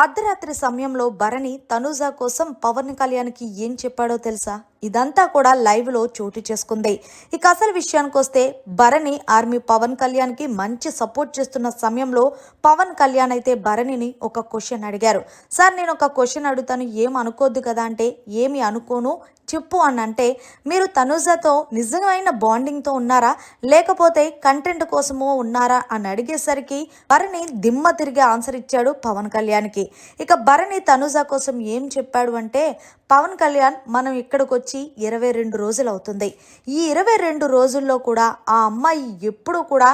అర్ధరాత్రి సమయంలో భరణి తనూజ కోసం పవన్ కళ్యాణ్కి ఏం చెప్పాడో తెలుసా? ఇదంతా కూడా లైవ్లో చోటు చేసుకుంది. ఇక అసలు విషయానికి వస్తే భరణి ఆర్మీ పవన్ కళ్యాణ్కి మంచి సపోర్ట్ చేస్తున్న సమయంలో పవన్ కళ్యాణ్ అయితే భరణిని ఒక క్వశ్చన్ అడిగారు. సార్ నేను ఒక క్వశ్చన్ అడుగుతాను ఏం అనుకోద్దు కదా అంటే ఏమి అనుకోను? చెప్పు అని అంటే మీరు తనుజతో నిజమైన బాండింగ్తో ఉన్నారా? లేకపోతే కంటెంట్ కోసమో ఉన్నారా అని అడిగేసరికి భరణి దిమ్మ తిరిగి ఆన్సర్ ఇచ్చాడు పవన్ కళ్యాణ్కి. ఇక భరణి తనుజ కోసం ఏం చెప్పాడు అంటే పవన్ కళ్యాణ్ మనం ఇక్కడికి వచ్చి ఇరవై రెండు రోజులు అవుతుంది. ఈ ఇరవై రెండు రోజుల్లో కూడా ఆ అమ్మాయి ఎప్పుడు కూడా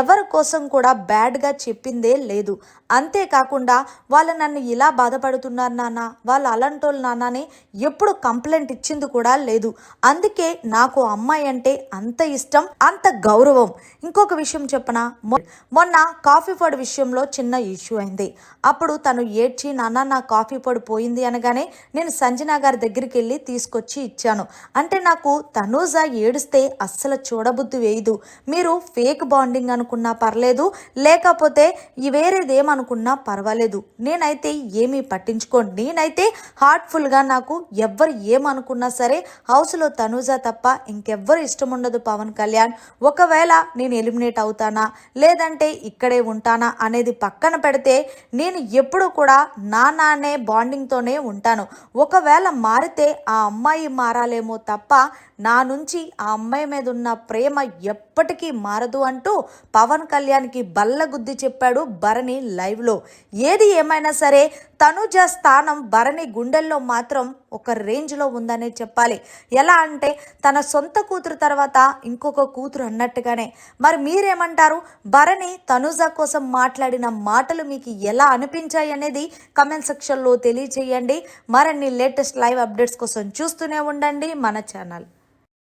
ఎవరి కోసం కూడా బ్యాడ్గా చెప్పిందే లేదు. అంతేకాకుండా వాళ్ళు నన్ను ఇలా బాధపడుతున్నారు నాన్న వాళ్ళు అలాంటోళ్ళు నాన్న అని ఎప్పుడు కంప్లైంట్ ఇచ్చింది కూడా లేదు. అందుకే నాకు అమ్మాయి అంటే అంత ఇష్టం అంత గౌరవం. ఇంకొక విషయం చెప్పనా? మొన్న కాఫీ పొడి విషయంలో చిన్న ఇష్యూ అయింది. అప్పుడు తను ఏడ్చి నాన్న నా కాఫీ పొడి పోయింది అనగానే నేను సంజన గారి దగ్గరికి వెళ్ళి తీసుకొచ్చి ఇచ్చాను. అంటే నాకు తనూజ ఏడిస్తే అస్సలు చూడబుద్ధి వేయదు. మీరు ఫేక్ బాండింగ్ అనుకున్నా పర్లేదు లేకపోతే వేరేది ఏమనుకున్నా పర్వాలేదు. నేనైతే ఏమీ పట్టించుకోండి నేనైతే హార్ట్ఫుల్గా నాకు ఎవ్వరు ఏమనుకున్నా సరే హౌస్లో తనూజ తప్ప ఇంకెవ్వరు ఇష్టం ఉండదు పవన్ కళ్యాణ్. ఒకవేళ నేను ఎలిమినేట్ అవుతానా లేదంటే ఇక్కడే ఉంటానా అనేది పక్కన పెడితే నేను ఎప్పుడు కూడా నా నానే బాండింగ్తోనే ఉంటాను. ఒకవేళ మారితే ఆ అమ్మాయి మారాలేమో తప్ప నా నుంచి ఆ అమ్మాయి మీద ఉన్న ప్రేమ ఎప్పటికీ మారదు అంటూ పవన్ కళ్యాణ్కి బల్లగుద్ది చెప్పాడు భరణి లైవ్లో. ఏది ఏమైనా సరే తనుజ స్థానం భరణి గుండెల్లో మాత్రం ఒక రేంజ్లో ఉందనే చెప్పాలి. ఎలా అంటే తన సొంత కూతురు తర్వాత ఇంకొక కూతురు అన్నట్టుగానే. మరి మీరేమంటారు? భరణి తనుజ కోసం మాట్లాడిన మాటలు మీకు ఎలా అనిపించాయి అనేది కమెంట్ సెక్షన్లో తెలియజేయండి మరిన్ని లేటెస్ట్ లైవ్ అప్డేట్స్ కోసం చూస్తూనే ఉండండి మన ఛానల్.